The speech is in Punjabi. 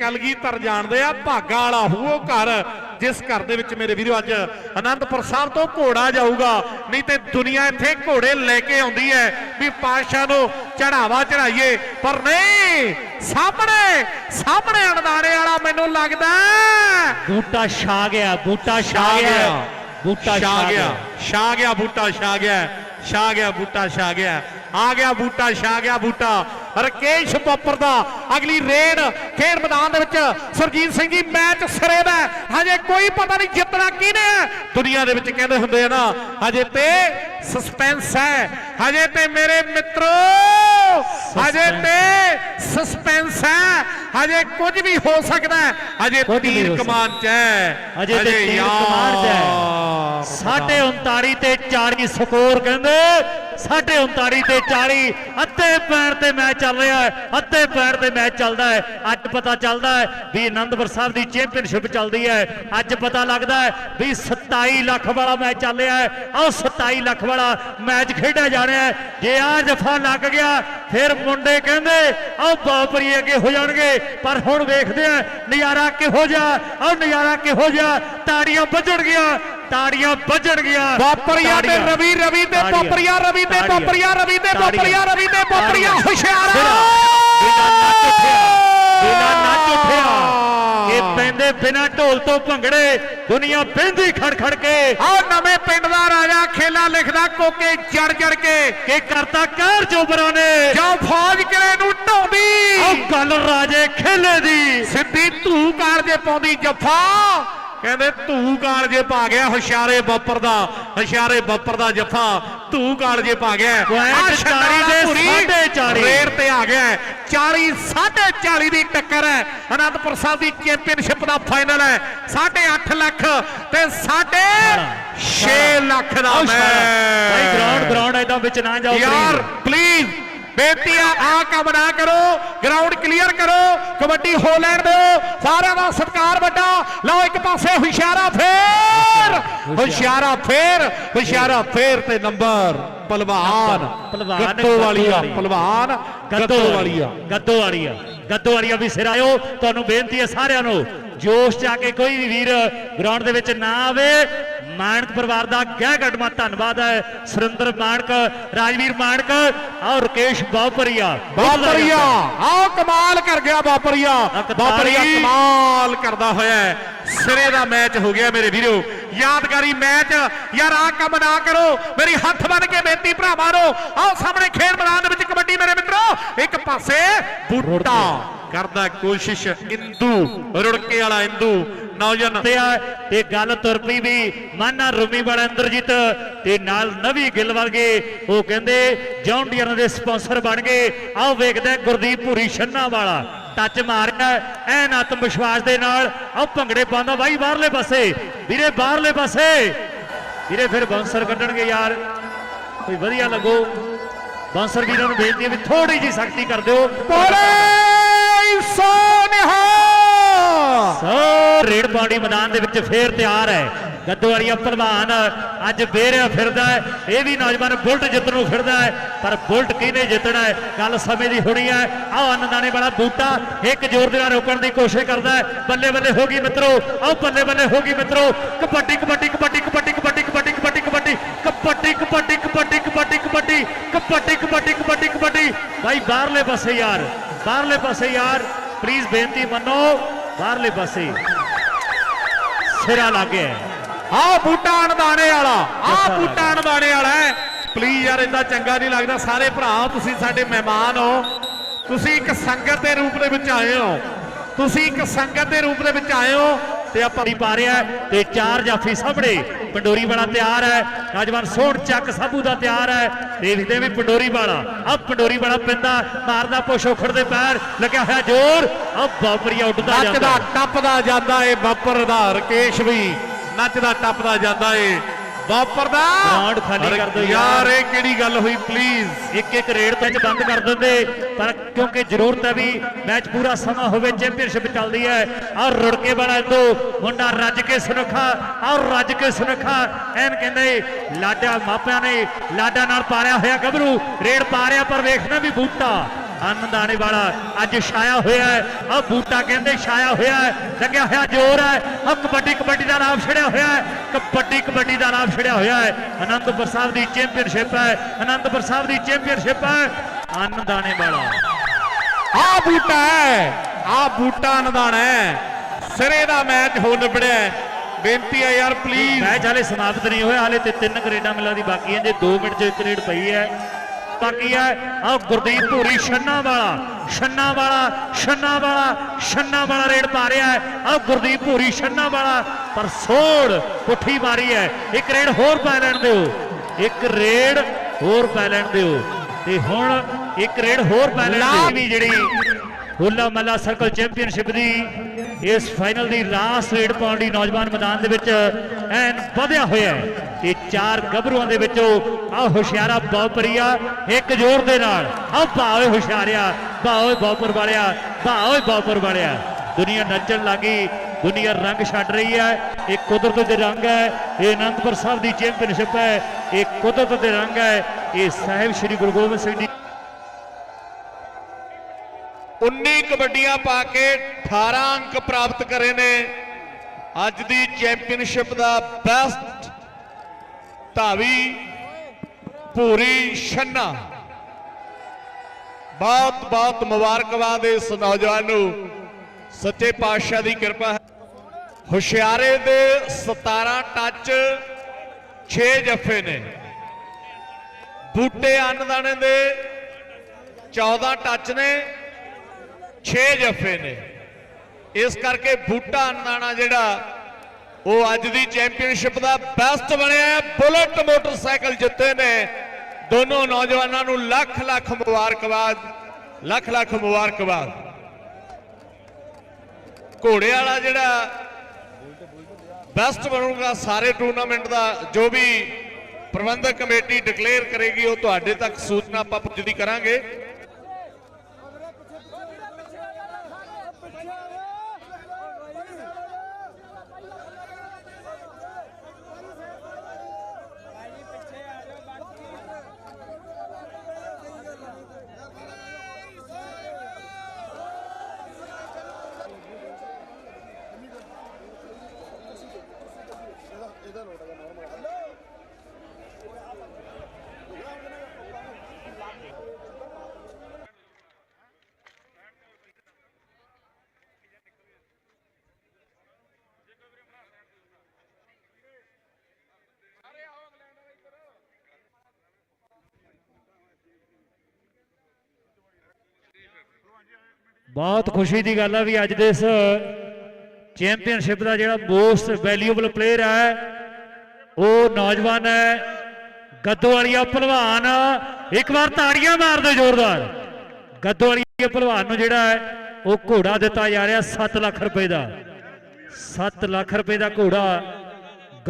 ਕਲਗੀਧਰ ਜਾਣਦੇ ਆ ਭਾਗਾ ਵਾਲਾ ਉਹ ਘਰ ਜਿਸ ਘਰ ਦੇ ਵਿੱਚ ਮੇਰੇ ਵੀਰੋ ਅੱਜ ਅਨੰਦਪੁਰ ਸਾਹਿਬ ਤੋਂ ਘੋੜਾ ਜਾਊਗਾ। ਨਹੀਂ ਤੇ ਦੁਨੀਆ ਇੱਥੇ ਘੋੜੇ ਲੈ ਕੇ ਆਉਂਦੀ ਹੈ ਵੀ ਪਾਤਸ਼ਾਹ ਨੂੰ ਚੜਾਵਾ ਚੜਾਈਏ ਪਰ ਨਹੀਂ ਸਾਹਮਣੇ ਸਾਹਮਣੇ ਅਣਦਾਣੇ ਵਾਲਾ ਮੈਨੂੰ ਲੱਗਦਾ। ਬੂਟਾ ਛਾ ਗਿਆ ਬੂਟਾ ਛਾ ਗਿਆ ਬੂਟਾ ਛਾ ਗਿਆ। ਛਾ ਗਿਆ ਬੂਟਾ ਛਾ ਗਿਆ ਛਾ ਗਿਆ ਬੂਟਾ ਛਾ ਗਿਆ ਆ ਗਿਆ ਬੂਟਾ ਛਾ ਗਿਆ ਬੂਟਾ। ਰਕੇਸ਼ ਬੱਪਰ ਦਾ ਅਗਲੀ ਰੇਡ ਖੇਡ ਮੈਦਾਨ ਦੇ ਵਿੱਚ ਸੁਰਜੀਤ ਸਿੰਘ ਜੀ ਮੈਚ ਸਿਰੇ ਦਾ। ਹਜੇ ਕੋਈ ਪਤਾ ਨਹੀਂ ਜਿੱਤਣਾ ਕਿਹਨੇ ਹੈ। ਦੁਨੀਆ ਦੇ ਵਿੱਚ ਕਹਿੰਦੇ ਹੁੰਦੇ ਆ ਨਾ ਹਜੇ ਤੇ ਸਸਪੈਂਸ ਹੈ। ਹਜੇ ਤੇ ਮੇਰੇ ਮਿੱਤਰੋ ਹਜੇ ਤੇ ਸਸਪੈਂਸ ਹੈ। ਹਜੇ ਕੁਝ ਵੀ ਹੋ ਸਕਦਾ ਹੈ। ਹਜੇ ਤੀਰ। ਕਮਾਨ ਚ ਹੈ। ਹਜੇ ਤੇ ਤੀਰ ਕਮਾਨ ਚ ਹੈ। ਯਾਰ ਸਾਢੇ 39 ਤੇ 40 ਸਕੋਰ ਕਹਿੰਦੇ। 39 ਤੇ 40 ਅੱਧੇ ਪੈਰ ਤੇ ਮੈਚ ਚੱਲ ਰਿਹਾ ਹੈ, ਅੱਧੇ ਪੈਰ ਤੇ ਮੈਚ ਚੱਲਦਾ ਹੈ, ਅੱਜ ਪਤਾ ਚੱਲਦਾ ਹੈ ਵੀ ਆਨੰਦਪੁਰ ਸਾਹਿਬ ਦੀ ਚੈਂਪੀਅਨਸ਼ਿਪ ਚੱਲਦੀ ਹੈ। ਅੱਜ ਪਤਾ ਲੱਗਦਾ ਹੈ ਵੀ 27 ਲੱਖ ਵਾਲਾ ਮੈਚ ਚੱਲ ਰਿਹਾ ਹੈ। ਆਹ 27 ਲੱਖ ਵਾਲਾ ਮੈਚ ਖੇਡਿਆ ਜਾ ਰਿਹਾ ਹੈ। ਜੇ ਆ ਜਫਾ ਲੱਗ ਗਿਆ, ਫਿਰ ਮੁੰਡੇ ਕਹਿੰਦੇ, ਆਹ ਬਾਪਰੀ ਅੱਗੇ ਹੋ ਜਾਣਗੇ। ਪਰ ਹੁਣ ਵੇਖਦੇ ਆ ਨਜ਼ਾਰਾ ਕਿਹੋ ਜਿਹਾ, ਆਹ ਨਜ਼ਾਰਾ ਕਿਹੋ ਜਿਹਾ, ਤਾੜੀਆਂ ਵੱਜਣਗੀਆਂ ਤਾੜੀਆਂ ਵੱਜਣਗੀਆਂ ਬਾਪਰੀਆ ਤੇ। ਰਵੀ ਰਵੀ ਤੇ। ਬਾਪਰੀਆ ਰਵੀ ਤੇ। ਬਾਪਰੀਆ ਰਵੀ ਤੇ ਬਾਪਰੀਆ ਰਵੀ ਤੇ ਤਾੜੀਆਂ। ਹੁਸ਼ਿਆਰਾ ਬਿਨਾਂ ਨੱਚ ਉੱਠਿਆ। ਬਿਨਾਂ ਨੱਚ ਉੱਠਿਆ। ਇਹ ਪੈਂਦੇ ਬਿਨਾਂ ਢੋਲ ਤੋਂ ਭੰਗੜੇ। ਦੁਨੀਆ ਬਹਿੰਦੀ ਖੜ ਖੜ ਕੇ। ਆਹ ਨਵੇਂ ਪਿੰਡ ਦਾ ਰਾਜਾ ਖੇਲਾ ਲਿਖਦਾ ਕੋਕੇ ਜੜ ਜੜ ਕੇ। ਕਿ ਕਰਤਾ ਕਹਿਰ ਚੋਬਰਾਂ ਨੇ ਜੋ ਫੌਜ ਕਿਲੇ ਨੂੰ ਢਾਉਂਦੀ ਉਹ ਗੱਲ ਰਾਜੇ ਖੇਲੇ ਦੀ। ਸਿੱਧੀ ਧੂ ਕਾਰਜੇ ਪਾਉਂਦੀ। ਜੱਫਾ ਕਹਿੰਦੇ ਧੂ ਕਾਰਜੇ ਪਾ ਗਿਆ ਹੁਸ਼ਿਆਰੇ ਬੱਪਰ ਦਾ ਹੁਸ਼ਿਆਰੇ ਬੱਪਰ ਦਾ ਜੱਫਾ ਧੂ ਕਾਰਜੇ ਪਾ ਗਿਆ। 40 ਦੇ ਧੁਰੀ ਸਾਢੇ 40 ਰੇਡ ਤੇ ਆ ਗਿਆ। 40 40 ਦੀ ਟੱਕਰ ਹੈ। ਅਨੰਦਪੁਰ ਸਾਹਿਬ ਦੀ ਚੈਂਪੀਅਨਸ਼ਿਪ ਦਾ ਫਾਈਨਲ ਹੈ। 8.5 ਲੱਖ ਤੇ 6 ਲੱਖ ਦਾ ਸ਼ਾਰਾ। ਭਾਈ ਮੈਚ। ਗਰਾਊਂਡ ਗਰਾਊਂਡ ਐਦਾਂ ਵਿੱਚ ਨਾ ਜਾਓ ਯਾਰ। ਪਲੀਜ਼ ਬੇਨਤੀ ਆ ਆ ਕੰਮ ਨਾ ਕਰੋ ਗਰਾਊਂਡ ਕਲੀਅਰ ਕਰੋ ਕਬੱਡੀ ਹੋ ਲੈਣ ਦਿਓ ਸਾਰਿਆਂ ਦਾ ਸਤਿਕਾਰ ਵੱਡਾ। ਲਓ ਇੱਕ ਪਾਸੇ ਹੁਸ਼ਿਆਰਾ ਫੇਰ ਹੁਸ਼ਿਆਰਾ ਫੇਰ ਹੁਸ਼ਿਆਰਾ ਫੇਰ ਤੇ ਨੰਬਰ ਪਹਿਲਵਾਨ ਗੱਤੋ ਵਾਲੀਆ ਵਾਲੀ। ਪਹਿਲਵਾਨ ਗੱਤੋ ਵਾਲੀਆ ਗੱਦੋ ਵਾਲੀਆ ਗੱਦੋ ਵਾਲੀਆ ਵੀ ਸਿਰ ਆਇਓ। ਤੁਹਾਨੂੰ ਬੇਨਤੀ ਹੈ ਸਾਰਿਆਂ ਨੂੰ ਜੋਸ਼ ਚ ਆ ਕੇ ਕੋਈ ਵੀ ਵੀਰ ਗਰਾਊਂਡ ਦੇ ਵਿੱਚ ਨਾ ਆਵੇ। ਮਾਨਕ ਪਰਿਵਾਰ ਦਾ ਗਹਿ ਗੱਡਮਾ ਧੰਨਵਾਦ ਹੈ। ਸੁਰਿੰਦਰ ਮਾਨਕ ਰਾਜਵੀਰ ਮਾਨਕ ਔਰ ਰਕੇਸ਼ ਬਾਪਰੀਆ। ਬਾਪਰੀਆ। ਆਓ ਕਮਾਲ ਕਰ ਗਿਆ ਬਾਪਰੀਆ। ਬਾਪਰੀਆ ਕਮਾਲ ਕਰਦਾ ਹੋਇਆ। ਸਿਰੇ ਦਾ ਮੈਚ ਹੋ ਗਿਆ ਮੇਰੇ ਵੀਰੋ। ਯਾਦਗਾਰੀ ਮੈਚ। ਯਾਰ ਆ ਕੰਮ ਨਾ ਕਰੋ। ਮੇਰੀ ਹੱਥ ਬੰਨ ਕੇ ਬੇਨਤੀ ਭਰਾਵਾਂ ਨੂੰ। ਆਓ ਸਾਹਮਣੇ ਖੇਡ ਮੈਦਾਨ ਦੇ ਵਿੱਚ ਕਬੱਡੀ ਮੇਰੇ ਇੱਕ ਪਾਸੇ ਬੂਟਾ ਕਰਦਾ ਕੋਸ਼ਿਸ਼ ਇੰਦੂ, ਰੁੜਕੇ ਵਾਲਾ ਇੰਦੂ। ਨੌਜਵਾਨ ਤੇ ਆ ਤੇ ਗੱਲ ਤੁਰ ਪਈ ਵੀ ਮਾਨਾ ਰੂਮੀ ਵਾਲਾ ਇੰਦਰਜੀਤ ਤੇ ਨਾਲ ਨਵੀ ਗਿੱਲ ਵਰਗੇ, ਉਹ ਕਹਿੰਦੇ ਜੌਨ ਡੀਅਰ ਦੇ ਸਪਾਂਸਰ ਬਣ ਗਏ। ਆਓ ਵੇਖਦੇ ਗੁਰਦੀਪ ਭੂਰੀ ਛੰਨਾ ਵਾਲਾ। ਟੱਚ ਮਾਰਿਆ ਐਨ ਆਤਮ ਵਿਸ਼ਵਾਸ ਦੇ ਨਾਲ। ਆਓ ਭੰਗੜੇ ਪਾਉਂਦਾ ਬਾਈ ਬਾਹਰਲੇ ਪਾਸੇ। ਵੀਰੇ, ਬਾਹਰਲੇ ਪਾਸੇ। ਵੀਰੇ, ਫਿਰ ਬਾਂਸਰ ਕੱਢਣਗੇ ਯਾਰ। ਕੋਈ ਵਧੀਆ ਲੱਗੋ। ਬਾਂਸਰ ਵੀਰਾਂ ਨੂੰ ਬੇਨਤੀ ਹੈ ਵੀ ਥੋੜੀ ਜੀ ਸਖਤੀ ਕਰ ਦਿਓ। ਬੋਲੇ ਸੋਨਿਹਾ ਸੋ ਰੇਡ ਪਾਰਟੀ ਮੈਦਾਨ ਦੇ ਵਿੱਚ ਫੇਰ ਤਿਆਰ ਹੈ। ਗੱਦੋਵਾਲੀਆ ਪਹਿਲਵਾਨ ਅੱਜ ਫੇਰਿਆ ਫਿਰਦਾ ਹੈ। ਇਹ ਵੀ ਨੌਜਵਾਨ ਬੁਲਟ ਜਿੱਤਣ ਨੂੰ ਫਿਰਦਾ ਹੈ। ਪਰ ਬੁਲਟ ਕਿਹਨੇ ਜਿੱਤਣਾ ਹੈ? ਗੱਲ ਸਮੇਂ ਦੀ ਹੋਣੀ ਹੈ। ਆਹ ਅੰਨਦਾਨੇ ਵਾਲਾ ਬੂਟਾ ਇੱਕ ਜ਼ੋਰ ਦੇ ਨਾਲ ਰੋਕਣ ਦੀ ਕੋਸ਼ਿਸ਼ ਕਰਦਾ ਹੈ। ਬੱਲੇ ਬੱਲੇ ਹੋ ਗਈ ਮਿੱਤਰੋ। ਆਹ ਬੱਲੇ ਬੱਲੇ ਹੋ ਗਈ ਮਿੱਤਰੋ। ਕਬੱਡੀ ਕਬੱਡੀ ਕਬੱਡੀ ਕਬੱਡੀ ਕਬੱਡੀ ਕਬੱਡੀ ਕਬੱਡੀ ਕਬੱਡੀ ਕਬੱਡੀ ਕਬੱਡੀ ਕਬੱਡੀ ਕਬੱਡੀ ਕਬੱਡੀ। ਭਾਈ ਬਾਹਰਲੇ ਪਾਸੇ ਯਾਰ ਬਾਹਰਲੇ ਪਾਸੇ ਯਾਰ। ਪਲੀਜ਼ ਬੇਨਤੀ ਮੰਨੋ ਬਾਹਰਲੇ ਪਾਸੇ। ਸਿਰਾ ਲੱਗਿਆ ਆਹ ਬੂਟਾ ਅਣਦਾਣੇ ਵਾਲਾ ਜੱਫਾ ਬੂਟਾ ਅਣਦਾਣੇ ਵਾਲਾ ਪਲੀਜ਼ ਯਾਰ ਇਦਾਂ ਚੰਗਾ ਨਹੀਂ ਲੱਗਦਾ। ਸਾਰੇ ਭਰਾ ਤੁਸੀਂ ਸਾਡੇ ਮਹਿਮਾਨ ਹੋ। ਤੁਸੀਂ ਇੱਕ ਸੰਗਤ ਦੇ ਰੂਪ ਦੇ ਵਿੱਚ ਆਏ ਹੋ। ਤੁਸੀਂ ਇੱਕ ਸੰਗਤ ਦੇ ਰੂਪ ਦੇ ਵਿੱਚ ਆਏ ਹੋ। ਤੇ ਆਪਾਂ ਪਰੀ ਪਾ ਰਿਹਾ ਤੇ ਚਾਰ ਜਾਫੀ ਸਾਹਮਣੇ। ਪੰਡੋਰੀ ਵਾਲਾ ਤਿਆਰ ਹੈ। ਨੌਜਵਾਨ ਸੋਹਣ ਚੱਕ ਸਾਬੂ ਦਾ ਤਿਆਰ ਹੈ। ਦੇਖਦੇ ਵੀ ਪੰਡੋਰੀ ਵਾਲਾ। ਆ ਪੰਡੋਰੀ ਵਾਲਾ ਪਿੰਦਾ ਮਾਰਦਾ ਪੁਸ਼ੋਖੜ ਦੇ ਪੈਰ। ਲੱਗਿਆ ਹੋਇਆ ਜ਼ੋਰ। ਆ ਬਾਪਰੀਆ ਉੱਡਦਾ ਜਾਂਦਾ। ਨੱਚਦਾ ਟੱਪਦਾ ਜਾਂਦਾ ਏ ਬਾਪਰ ਦਾ ਰਕੇਸ਼ ਵੀ ਨੱਚਦਾ ਟੱਪਦਾ ਜਾਂਦਾ ਏ ਬਾਪਰ ਦਾ ਗਰਾਊਂਡ ਖਾਲੀ ਕਰ ਦਿਓ ਯਾਰ। ਇਹ ਕਿਹੜੀ ਗੱਲ ਹੋਈ ਪਲੀਜ਼ ਇੱਕ ਇੱਕ ਰੇਡ ਤੇ ਚ ਬੰਦ ਕਰ ਦਿੰਦੇ। ਪਰ ਕਿਉਂਕਿ ਜ਼ਰੂਰਤ ਹੈ ਵੀ ਮੈਚ ਪੂਰਾ ਸਮਾਂ ਹੋਵੇ ਚੈਂਪੀਅਨਸ਼ਿਪ ਚੱਲਦੀ ਹੈ। ਔਰ ਰੁੜਕੇ ਵਾਲਾ ਦੋ ਮੁੰਡਾ ਰੱਜ ਕੇ ਸੁਨੱਖਾ ਔਰ ਰੱਜ ਕੇ ਸੁਨੱਖਾ। ਐਨ ਕਹਿੰਦੇ ਲਾਡਾ ਮਾਪਿਆਂ ਨੇ ਲਾਡਾ ਨਾਲ ਪਾਰਿਆ ਹੋਇਆ ਗੱਭਰੂ। ਰੇਡ ਪਾ ਰਿਹਾ ਪਰ ਵੇਖਣਾ ਵੀ ਬੂਟਾ। ਅਨੰਦਾਣੇ ਵਾਲਾ ਅੱਜ ਛਾਇਆ ਹੋਇਆ ਹੈ। ਆ ਬੂਟਾ ਕਹਿੰਦੇ ਛਾਇਆ ਹੋਇਆ ਹੈ। ਲੱਗਿਆ ਹੋਇਆ ਜ਼ੋਰ ਹੈ। ਆ ਕਬੱਡੀ ਕਬੱਡੀ ਦਾ ਨਾਮ ਛੜਿਆ ਹੋਇਆ ਹੈ। ਕਬੱਡੀ ਕਬੱਡੀ ਦਾ ਨਾਮ ਛੜਿਆ ਹੋਇਆ ਹੈ। ਅਨੰਦਪੁਰ ਸਾਹਿਬ ਦੀ ਚੈਂਪੀਅਨਸ਼ਿਪ ਹੈ। ਅਨੰਦਪੁਰ ਸਾਹਿਬ ਦੀ ਚੈਂਪੀਅਨਸ਼ਿਪ ਹੈ। ਅਨੰਦਾਣੇ ਵਾਲਾ। ਆ ਬੂਟਾ ਹੈ। ਆ ਬੂਟਾ ਨਦਾਣਾ ਹੈ। ਸਿਰੇ ਦਾ ਮੈਚ ਹੋ ਨਿਬੜਿਆ ਬੇਨਤੀ ਹੈ ਯਾਰ ਪਲੀਜ਼ ਮੈਚ ਹਾਲੇ ਸਮਾਪਤ ਨਹੀਂ ਹੋਇਆ। ਹਾਲੇ ਤੇ ਤਿੰਨ ਕਰੇਡਾਂ ਮਿਲਾਂ ਦੀ ਬਾਕੀ ਹੈ। ਜੇ 2 ਮਿੰਟ 'ਚ ਇੱਕ ਰੇਡ ਪਈ ਹੈ ਬਾਕੀ ਹੈ? ਆ ਗੁਰਦੀਪ ਧੂਰੀ ਛੰਨਾ ਵਾਲਾ ਛੰਨਾ ਵਾਲਾ ਛੰਨਾ ਵਾਲਾ ਛੰਨਾ ਵਾਲਾ ਰੇਡ ਪਾ ਰਿਹਾ ਹੈ। ਆ ਗੁਰਦੀਪ ਧੂਰੀ ਛੰਨਾ ਵਾਲਾ ਪਰ ਸੋੜ ਪੁੱਠੀ ਮਾਰੀ ਹੈ। ਇੱਕ ਰੇਡ ਹੋਰ ਪਾ ਲੈਣ ਦਿਓ। ਇੱਕ ਰੇਡ ਹੋਰ ਪਾ ਲੈਣ ਦਿਓ। ਤੇ ਹੁਣ ਇੱਕ ਰੇਡ ਹੋਰ ਪਾ ਲੈਣ ਦਿਓ। ਵੀ ਜਿਹੜੀ ਹੁੱਲਾ ਮੱਲਾ ਸਰਕਲ ਚੈਂਪੀਅਨਸ਼ਿਪ ਦੀ ਇਸ ਫਾਈਨਲ ਦੀ ਲਾਸਟ ਰੇਡ ਪਾਉਣ ਲਈ ਨੌਜਵਾਨ ਮੈਦਾਨ ਦੇ ਵਿੱਚ, ਐਨ ਵਧਿਆ ਹੋਇਆ ਹੈ ਤੇ ਚਾਰ ਗੱਭਰੂਆਂ ਦੇ ਵਿੱਚੋਂ ਆ ਹੁਸ਼ਿਆਰਾ ਬਹੁਪਰੀਆ ਇੱਕ ਜ਼ੋਰ ਦੇ ਨਾਲ। ਆ ਭਾਵੇਂ ਹੁਸ਼ਿਆਰਿਆ ਭਾਵੇਂ ਬਹੁਪਰ ਵਾਲਿਆ ਭਾਵੇਂ ਬਹੁਪਰ ਵਾਲਿਆ। ਦੁਨੀਆ ਨੱਚਣ ਲੱਗੀ, ਦੁਨੀਆ ਰੰਗ ਛੱਡ ਰਹੀ ਹੈ। ਇਹ ਕੁਦਰਤ ਦੇ ਰੰਗ ਹੈ, ਇਹ ਅਨੰਦਪੁਰ ਸਾਹਿਬ ਦੀ ਚੈਂਪੀਅਨਸ਼ਿਪ ਹੈ, ਇਹ ਕੁਦਰਤ ਦੇ ਰੰਗ ਹੈ। ਇਹ ਸਾਹਿਬ ਸ੍ਰੀ ਗੁਰੂ ਗੋਬਿੰਦ ਸਿੰਘ ਜੀ 19 ਕਬੱਡੀਆਂ ਪਾ ਕੇ 18 ਅੰਕ ਪ੍ਰਾਪਤ ਕਰੇ ਨੇ। ਅੱਜ ਦੀ ਚੈਂਪੀਅਨਸ਼ਿਪ ਦਾ ਬੈਸਟ ਧਾਵੀ ਪੂਰੀ ਛੰਨਾ। ਬਹੁਤ ਬਹੁਤ ਮੁਬਾਰਕਬਾਦ ਇਸ ਨੌਜਵਾਨ ਨੂੰ। ਸੱਚੇ ਪਾਤਸ਼ਾਹ ਦੀ ਕਿਰਪਾ ਹੈ। ਹੁਸ਼ਿਆਰੇ ਦੇ 17 ਟੱਚ 6 ਜੱਫੇ ਨੇ। ਬੂਟੇ ਅੰਨਦਾਣੇ ਦੇ 14 ਟੱਚ ਨੇ। 6 ਜੱਫੇ ਨੇ। ਇਸ ਕਰਕੇ ਬੂਟਾ ਅੰਨਾਣਾ ਜਿਹੜਾ, ਉਹ ਅੱਜ ਦੀ ਚੈਂਪੀਅਨਸ਼ਿਪ ਦਾ ਬੈਸਟ ਬਣਿਆ ਹੈ। ਬੁਲਟ ਮੋਟਰਸਾਈਕਲ ਜਿੱਤੇ ਨੇ। ਦੋਨੋਂ ਨੌਜਵਾਨਾਂ ਨੂੰ ਲੱਖ ਲੱਖ ਮੁਬਾਰਕਬਾਦ, ਲੱਖ ਲੱਖ ਮੁਬਾਰਕਬਾਦ। ਘੋੜੇ ਵਾਲਾ ਜਿਹੜਾ ਬੈਸਟ ਬਣੂਗਾ, ਸਾਰੇ ਟੂਰਨਾਮੈਂਟ ਦਾ, ਜੋ ਵੀ ਪ੍ਰਬੰਧਕ ਕਮੇਟੀ ਡਿਕਲੇਅਰ ਕਰੇਗੀ, ਉਹ ਤੁਹਾਡੇ ਤੱਕ ਸੂਚਨਾ ਆਪਾਂ ਪੁੱਜਦੀ ਕਰਾਂਗੇ। ਬਹੁਤ ਖੁਸ਼ੀ ਦੀ ਗੱਲ ਆ ਵੀ ਅੱਜ ਦੇ ਇਸ ਚੈਂਪੀਅਨਸ਼ਿਪ ਦਾ ਜਿਹੜਾ ਮੋਸਟ ਵੈਲਿਊਬਲ ਪਲੇਅਰ ਹੈ ਉਹ ਨੌਜਵਾਨ ਹੈ ਗੱਦੋ ਗੱਦੋਵਾਲੀਆ ਭਲਵਾਨ। ਇੱਕ ਵਾਰ ਤਾੜੀਆਂ ਮਾਰਦੇ ਜ਼ੋਰਦਾਰ। ਗੱਦੋ ਗੱਦੋਵਾਲੀਆ ਭਲਵਾਨ ਨੂੰ ਜਿਹੜਾ ਹੈ, ਉਹ ਘੋੜਾ ਦਿੱਤਾ ਜਾ ਰਿਹਾ 7 ਲੱਖ ਰੁਪਏ ਦਾ। 7 ਲੱਖ ਰੁਪਏ ਦਾ ਘੋੜਾ